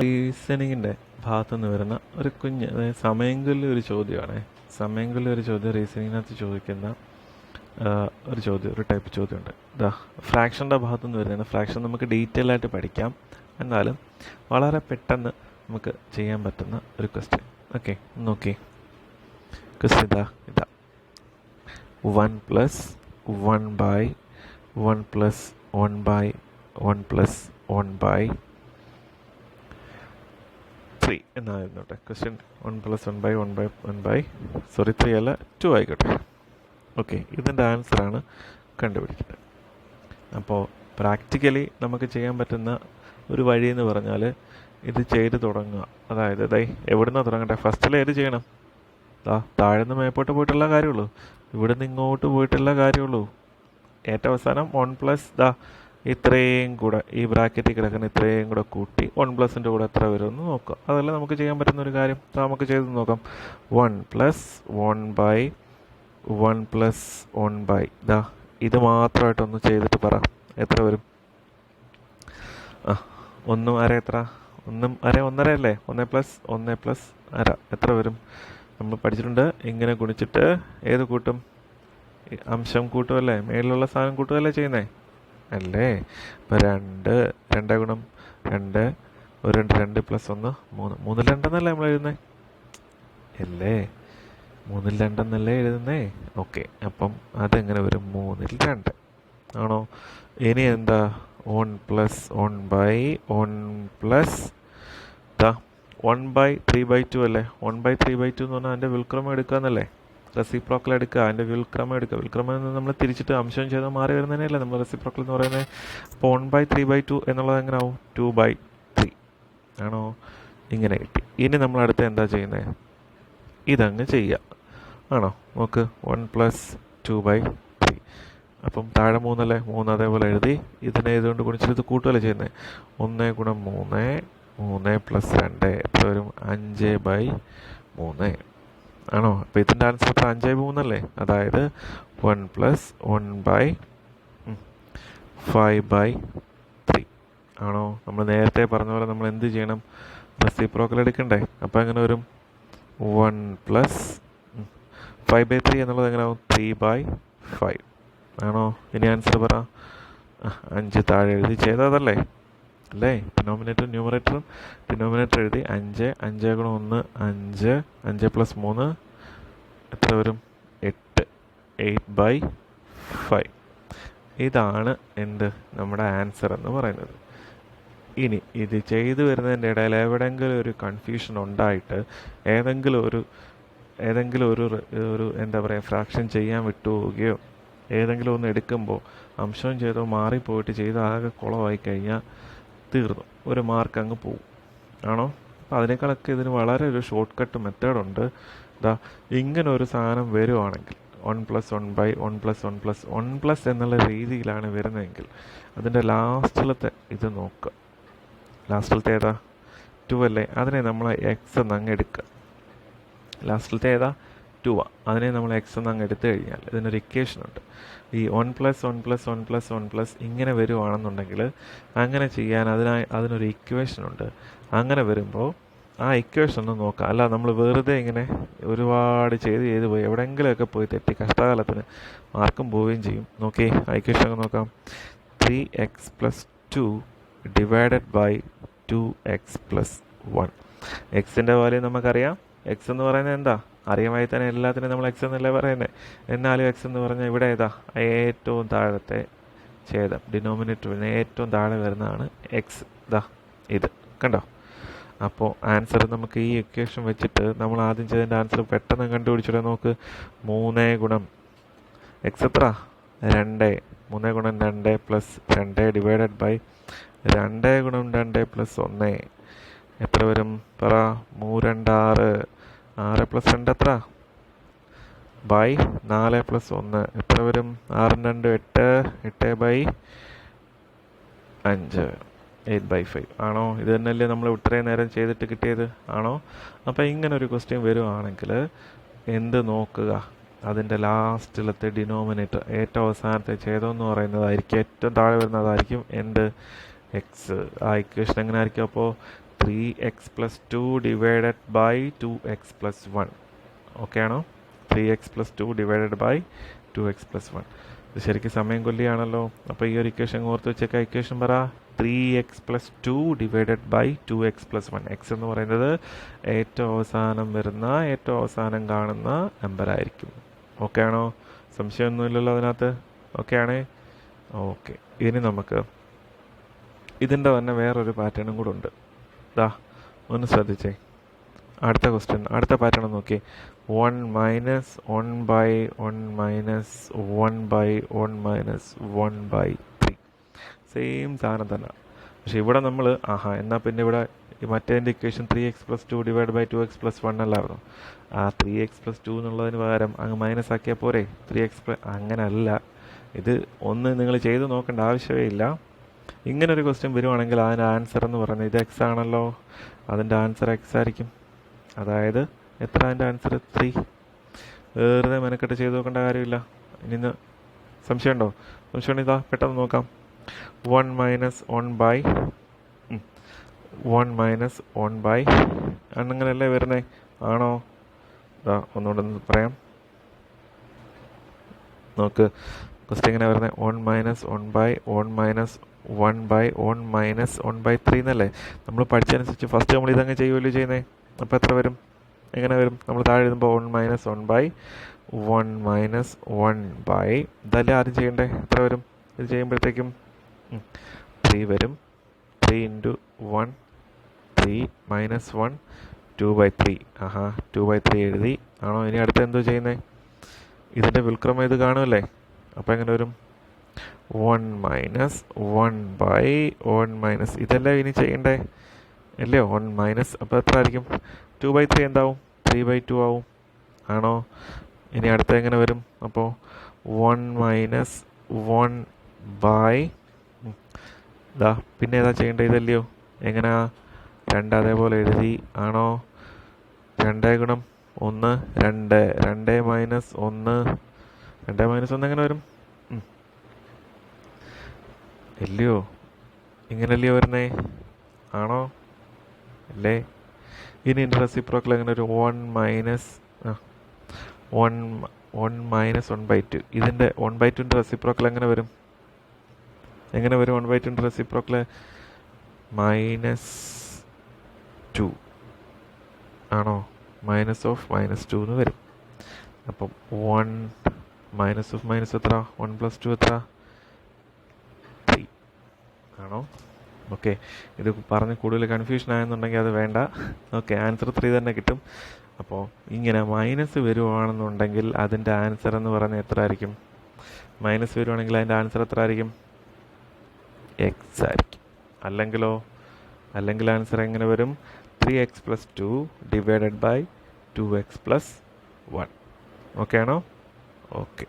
റീസണിങ്ങിന്റെ ഭാഗത്തുനിന്ന് വരുന്ന ഒരു കുഞ്ഞ് അതായത് സമയങ്ങളിൽ ഒരു ചോദ്യമാണ്. സമയങ്ങളിൽ ഒരു ചോദ്യം റീസണിങ്ങിനകത്ത് ചോദിക്കുന്ന ഒരു ചോദ്യം ഒരു ടൈപ്പ് ചോദ്യമുണ്ട്. ഇതാ ഫ്രാക്ഷന്റെ ഭാഗത്തുനിന്ന് വരുന്നതാണ് ഫ്രാക്ഷൻ നമുക്ക് ഡീറ്റെയിൽ ആയിട്ട് പഠിക്കാം. എന്നാലും വളരെ പെട്ടെന്ന് നമുക്ക് ചെയ്യാൻ പറ്റുന്ന ഒരു ക്വസ്റ്റ്യൻ ഓക്കെ നോക്കി. ക്വസ്റ്റ്യൻ ഇതാ ഇതാ. One plus one by one plus one by one plus one by three എന്നായിരുന്നോട്ടെ? Question one plus one by one by one by sorry three അല്ല ടു ആയിക്കോട്ടെ. ഓക്കെ ഇതിന്റെ ആൻസറാണ് കണ്ടുപിടിക്കുന്നത്. അപ്പോൾ പ്രാക്ടിക്കലി നമുക്ക് ചെയ്യാൻ പറ്റുന്ന ഒരു വഴി എന്ന് പറഞ്ഞാൽ ഇത് ചെയ്ത് തുടങ്ങുക. അതായത് ദൈ എവിടുന്നാണ് തുടങ്ങട്ടെ? ഫസ്റ്റിൽ ഏത് ചെയ്യണം? ദാ താഴെ നിന്ന് മേപ്പോട്ട് പോയിട്ടുള്ള കാര്യമുള്ളൂ ഇവിടുന്ന് ഇങ്ങോട്ട് പോയിട്ടുള്ള കാര്യമുള്ളൂ ഏറ്റവും അവസാനം വൺ പ്ലസ് ദാ ഇത്രയും കൂടെ ഈ ബ്രാക്കറ്റിൽ കിടക്കുന്ന ഇത്രയും കൂടെ കൂട്ടി വൺ പ്ലസിന്റെ കൂടെ എത്ര വരുമെന്ന് നോക്കുക അതല്ല നമുക്ക് ചെയ്യാൻ പറ്റുന്ന ഒരു കാര്യം? നമുക്ക് ചെയ്ത് നോക്കാം. One plus one by one plus one by ദാ ഇത് മാത്രമായിട്ടൊന്ന് ചെയ്തിട്ട് പറ. എത്ര വരും? ആ ഒന്നും അര എത്ര? ഒന്നും അര ഒന്നര അല്ലേ? ഒന്ന് പ്ലസ് ഒന്ന് പ്ലസ് അര. എത്ര വരും? നമ്മൾ പഠിച്ചിട്ടുണ്ട്. ഇങ്ങനെ ഗുണിച്ചിട്ട് ഏത് കൂട്ടും? അംശം കൂട്ടുമല്ലേ മേളിലുള്ള സാധനം കൂട്ടുമല്ലേ ചെയ്യുന്നേ? അല്ലേ? ഇപ്പം രണ്ട് രണ്ട് ഗുണം രണ്ട് ഒരു രണ്ട് രണ്ട് പ്ലസ് ഒന്ന് മൂന്ന്. മൂന്നിൽ രണ്ടെന്നല്ലേ നമ്മൾ എഴുതുന്നത് അല്ലേ? മൂന്നിൽ രണ്ടെന്നല്ലേ എഴുതുന്നേ? ഓക്കെ. അപ്പം അതെങ്ങനെ വരും? മൂന്നിൽ രണ്ട്. ആണോ? ഇനി എന്താ? One plus one by one plus the one by three by two അല്ലേ? One by three by two എന്ന് പറഞ്ഞാൽ അതിന്റെ വിൽക്രമം എടുക്കുക എന്നല്ലേ റെസിപ്രോക്കൽ എടുക്കുക അതിന്റെ വിൽക്രമം എടുക്കുക. വിൽക്രമം എന്ന് നമ്മൾ തിരിച്ചിട്ട് അംശം ചെയ്താൽ മാറി വരുന്നതിനല്ലേ നമ്മൾ റെസിപ്രോക്കൽ എന്ന് പറയുന്നത് അപ്പോൾ one by three by two എന്നുള്ളത് എങ്ങനെ ആവും? ടു ബൈ ത്രീ ആണോ? ഇങ്ങനെ കിട്ടി. ഇനി നമ്മൾ അടുത്ത് എന്താ ചെയ്യുന്നത് ഇതങ്ങ് ചെയ്യുക. ആണോ? നോക്ക്. One plus two by three അപ്പം താഴെ മൂന്നല്ലേ? മൂന്ന് അതേപോലെ എഴുതി. ഇതിനെ ഇതുകൊണ്ട് ഗുണിച്ചിട്ട് ഇത് കൂട്ടുകയല്ലേ ചെയ്യുന്നത് ഒന്ന് ഗുണം മൂന്ന് മൂന്ന് പ്ലസ് രണ്ട്. എത്ര വരും? അഞ്ച് ബൈ മൂന്ന്. ആണോ? അപ്പോൾ ഇതിന്റെ ആൻസർ ഇപ്പോൾ അഞ്ച് മൂന്നല്ലേ അതായത് one plus one by five by three ആണോ? നമ്മൾ നേരത്തെ പറഞ്ഞ പോലെ നമ്മൾ എന്ത് ചെയ്യണം? റെസിപ്രോക്കൽ എടുക്കണ്ടേ? അപ്പോൾ എങ്ങനെ വരും? One plus five by three എന്നുള്ളത് എങ്ങനെയാവും ത്രീ ബൈ ഫൈവ് ആണോ? ഇനി ആൻസർ പറ. അഞ്ച് താഴെ എഴുതി ചെയ്തതല്ലേ? അല്ലേ? ഡിനോമിനേറ്റർ ന്യൂമറേറ്ററും ഡിനോമിനേറ്റർ എഴുതി അഞ്ച് അഞ്ച് ഗുണം ഒന്ന് അഞ്ച് അഞ്ച് പ്ലസ് മൂന്ന് എത്ര വരും? എട്ട്. എയ്റ്റ് ബൈ ഫൈവ് ഇതാണ് എന്ത്? നമ്മുടെ ആൻസർ എന്ന് പറയുന്നത്. ഇനി ഇത് ചെയ്തു വരുന്നതിന്റെ ഇടയിൽ എവിടെയെങ്കിലും ഒരു കൺഫ്യൂഷൻ ഉണ്ടായിട്ട് ഏതെങ്കിലും ഒരു ഏതെങ്കിലും ഒരു ഒരു എന്താ പറയുക ഫ്രാക്ഷൻ ചെയ്യാൻ വിട്ടുപോവുകയോ ഏതെങ്കിലും ഒന്ന് എടുക്കുമ്പോൾ അംശം ചെയ്തോ മാറിപ്പോയിട്ട് ചെയ്ത് ആകെ കുളമായി കഴിഞ്ഞാൽ തീർന്നു. ഒരു മാർക്ക് അങ്ങ് പോകും ആണോ? അപ്പോൾ അതിനേക്കാളൊക്കെ ഇതിന് വളരെ ഒരു ഷോർട്ട് കട്ട് മെത്തേഡുണ്ട് ഇതാ ഇങ്ങനെ ഒരു സാധനം വരുവാണെങ്കിൽ one plus one by one plus one plus one plus എന്നുള്ള രീതിയിലാണ് വരുന്നതെങ്കിൽ അതിന്റെ ലാസ്റ്റിലത്തെ ഇത് നോക്കുക. ലാസ്റ്റിലത്തെ ഏതാ? ടു അല്ലേ? അതിനെ നമ്മൾ എക്സ് എന്ന് അങ്ങ് എടുക്കുക. ലാസ്റ്റിലത്തെ ഏതാ? ടു ആ. അതിനെ നമ്മൾ എക്സ് എന്ന് അങ്ങ് എടുത്തു കഴിഞ്ഞാൽ ഇതിനൊരു ഇക്വേഷൻ ഉണ്ട്. ഈ one plus one plus one plus one plus ഇങ്ങനെ വരുവാണെന്നുണ്ടെങ്കിൽ അങ്ങനെ ചെയ്യാൻ അതിനായി അതിനൊരു ഇക്വേഷൻ ഉണ്ട്. അങ്ങനെ വരുമ്പോൾ ആ ഇക്വേഷൻ ഒന്ന് നോക്കാം. അല്ല നമ്മൾ വെറുതെ ഇങ്ങനെ ഒരുപാട് ചെയ്ത് ചെയ്ത് പോയി എവിടെയെങ്കിലുമൊക്കെ പോയി തെറ്റി കഷ്ടകാലത്തിന് മാർക്കും പോവുകയും ചെയ്യും. നോക്കി ആ ഇക്വേഷൻ ഒക്കെ നോക്കാം. Three x plus two divided by two x plus one എക്സിന്റെ വാല്യൂ നമുക്കറിയാം. എക്സ് എന്ന് പറയുന്നത് എന്താ? അറിയാമായി തന്നെ എല്ലാത്തിനും നമ്മൾ എക്സ് എന്നല്ലേ പറയുന്നത് എന്നാലും എക്സ് എന്ന് പറഞ്ഞാൽ ഇവിടെ ഏതാ? ഏറ്റവും താഴത്തെ ഛേദം ഡിനോമിനേറ്ററിന് ഏറ്റവും താഴെ വരുന്നതാണ് എക്സ് ദാ ഇത്. കണ്ടോ? അപ്പോൾ ആൻസർ നമുക്ക് ഈ ഇക്വേഷൻ വെച്ചിട്ട് നമ്മൾ ആദ്യം ചെയ്തതിന്റെ ആൻസർ പെട്ടെന്ന് കണ്ടുപിടിച്ചിട്ട് നോക്ക്. മൂന്ന് ഗുണം എക്സ് എത്ര രണ്ട്. മൂന്ന് ഗുണം രണ്ട് പ്ലസ് രണ്ട് ഡിവൈഡഡ് ബൈ രണ്ട് ഗുണം രണ്ട് പ്ലസ് ഒന്ന്. എത്ര വരും? പറ. മൂ രണ്ട് ആറ് പ്ലസ് രണ്ട് എത്ര? ബൈ നാല് പ്ലസ് ഒന്ന്. എത്ര വരും? ആറ് രണ്ട് എട്ട്. എട്ട് ബൈ അഞ്ച്. എയ്റ്റ് ബൈ ഫൈവ് ആണോ? ഇത് തന്നെയല്ലേ നമ്മൾ ഇത്രയും നേരം ചെയ്തിട്ട് കിട്ടിയത്? ആണോ? അപ്പോൾ ഇങ്ങനെ ഒരു ക്വസ്റ്റ്യൻ വരുവാണെങ്കിൽ എന്ത് നോക്കുക? അതിന്റെ ലാസ്റ്റിലത്തെ ഡിനോമിനേറ്റർ ഏറ്റവും അവസാനത്തെ എന്ന് പറയുന്നതായിരിക്കും. ഏറ്റവും താഴെ വരുന്നതായിരിക്കും എന്ത്? എക്സ് ആ ഇക്വേഷൻ എങ്ങനെ ആയിരിക്കും? അപ്പോൾ three x plus two divided by two x plus one okay ആണോ? Three x plus two divided by two x plus one ഇത് ശരിക്കും സമയം കൊല്ലിയാണല്ലോ. അപ്പോൾ ഈ ഒരു ഇക്വേഷൻ ഓർത്ത് വെച്ചേക്ക ഇക്വേഷൻ പറ. Three x plus two divided by two x plus one x എന്ന് പറയുന്നത് ഏറ്റവും അവസാനം വരുന്ന ഏറ്റവും അവസാനം കാണുന്ന നമ്പർ ആയിരിക്കും. ഓക്കെ ആണോ? സംശയമൊന്നുമില്ലല്ലോ അതിനകത്ത്. ഓക്കെ ആണേ? ഓക്കെ ഇനി നമുക്ക് ഇതിന്റെ തന്നെ വേറൊരു പാറ്റേണും കൂടെ ഉണ്ട്. ദാ ഒന്ന് ശ്രദ്ധിച്ചേ. അടുത്ത ക്വസ്റ്റ്യൻ അടുത്ത പാറ്റേൺ നോക്കി one minus one by one minus one by one minus one by three same സാധനം തന്നെ. പക്ഷെ ഇവിടെ നമ്മൾ ആഹാ എന്നാൽ പിന്നെ ഇവിടെ മറ്റേതിന്റെ equation three x plus two divide by two x plus one അല്ലായിരുന്നു? ആ ത്രീ എക്സ് പ്ലസ് ടു എന്നുള്ളതിന് പകരം അങ്ങ് മൈനസ് ആക്കിയാൽ പോരെ. ത്രീ എക്സ് പ്ലസ് അങ്ങനല്ല. ഇത് ഒന്ന് നിങ്ങൾ ചെയ്ത് നോക്കേണ്ട ആവശ്യമേ ഇല്ല. ഇങ്ങനെ ഒരു ക്വസ്റ്റ്യൻ വരുവാണെങ്കിൽ അതിന്റെ ആൻസർ എന്ന് പറയുന്നത് ഇത് എക്സ് ആണല്ലോ. അതിന്റെ ആൻസർ എക്സ് ആയിരിക്കും. അതായത് എത്ര അതിന്റെ ആൻസർ ത്രീ വെറുതെ മെനക്കെട്ട് ചെയ്ത് നോക്കേണ്ട കാര്യമില്ല. ഇനി സംശയമുണ്ടോ? സംശയം ഇതാ പെട്ടെന്ന് നോക്കാം. One minus one by one minus one by അങ്ങനെയല്ലേ വരുന്നേ? ആണോ? ഇതാ ഒന്നുകൂടെ ഒന്ന് പറയാം. നോക്ക്. ക്വസ്റ്റ് എങ്ങനെ വരുന്നത് one minus one by one minus one by one minus one by three എന്നല്ലേ? നമ്മൾ പഠിച്ചതനുസരിച്ച് ഫസ്റ്റ് നമ്മൾ ഇതങ്ങ് ചെയ്യുമല്ലോ ചെയ്യുന്നത് അപ്പോൾ എത്ര വരും? എങ്ങനെ വരും? നമ്മൾ താഴെ എഴുതുമ്പോൾ one minus one by one minus one by ഇതല്ലേ ആദ്യം ചെയ്യണ്ടേ? എത്ര വരും? ഇത് ചെയ്യുമ്പോഴത്തേക്കും ത്രീ വരും. Three into one three minus one two by three Aaha two by three എഴുതി. ആണോ? ഇനി അടുത്ത് എന്തോ ചെയ്യുന്നത് ഇതിന്റെ വിൽക്രമം ഇത് കാണുമല്ലേ അപ്പോൾ എങ്ങനെ വരും? One minus one by one minus ഇതല്ലേ ഇനി ചെയ്യണ്ടേ? അല്ലേ? വൺ മൈനസ് അപ്പോൾ എത്ര ആയിരിക്കും ടു ബൈ ത്രീ എന്താവും? ത്രീ ബൈ ടു ആവും. ആണോ? ഇനി അടുത്ത എങ്ങനെ വരും? അപ്പോൾ വൺ മൈനസ് വൺ ബൈ ഇതാ പിന്നെ ഏതാ ചെയ്യേണ്ടത് ഇതല്ലയോ? എങ്ങനെയാ രണ്ട് അതേപോലെ എഴുതി. ആണോ? രണ്ട് ഗുണം ഒന്ന് രണ്ട്. രണ്ട് മൈനസ് ഒന്ന്. രണ്ട് മൈനസ് ഒന്ന് എങ്ങനെ വരും? ഇല്ലയോ? ഇങ്ങനല്ലയോ വരുന്നേ? ആണോ? അല്ലേ? ഇനി എന്റെ റെസിപ്രോക്കൽ അങ്ങനെ ഒരു one minus one one minus one by two ഇതിന്റെ വൺ ബൈ ടുന്റെ റെസിപ്രോക്കൽ എങ്ങനെ വരും? എങ്ങനെ വരും വൺ ബൈ ടുന്റെ റെസിപ്രോക്കൽ മൈനസ് ടു ആണോ? മൈനസ് ഓഫ് മൈനസ് ടു എന്ന് വരും. അപ്പം വൺ മൈനസ് ഓഫ് മൈനസ് എത്ര? വൺ പ്ലസ് ടു എത്ര? ത്രീ ആണോ? ഓക്കെ. ഇത് പറഞ്ഞ് കൂടുതൽ കൺഫ്യൂഷൻ ആയെന്നുണ്ടെങ്കിൽ അത് വേണ്ട. ഓക്കെ ആൻസർ ത്രീ തന്നെ കിട്ടും. അപ്പോൾ ഇങ്ങനെ മൈനസ് വരുവാണെന്നുണ്ടെങ്കിൽ അതിന്റെ ആൻസർ എന്ന് പറയുന്നത് എത്ര ആയിരിക്കും? മൈനസ് വരുവാണെങ്കിൽ അതിന്റെ ആൻസർ എത്ര ആയിരിക്കും? എക്സ് ആയിരിക്കും. അല്ലെങ്കിലോ? അല്ലെങ്കിൽ ആൻസർ എങ്ങനെ വരും? Three x plus two divided by two x plus one okay ആണോ? ഓക്കെ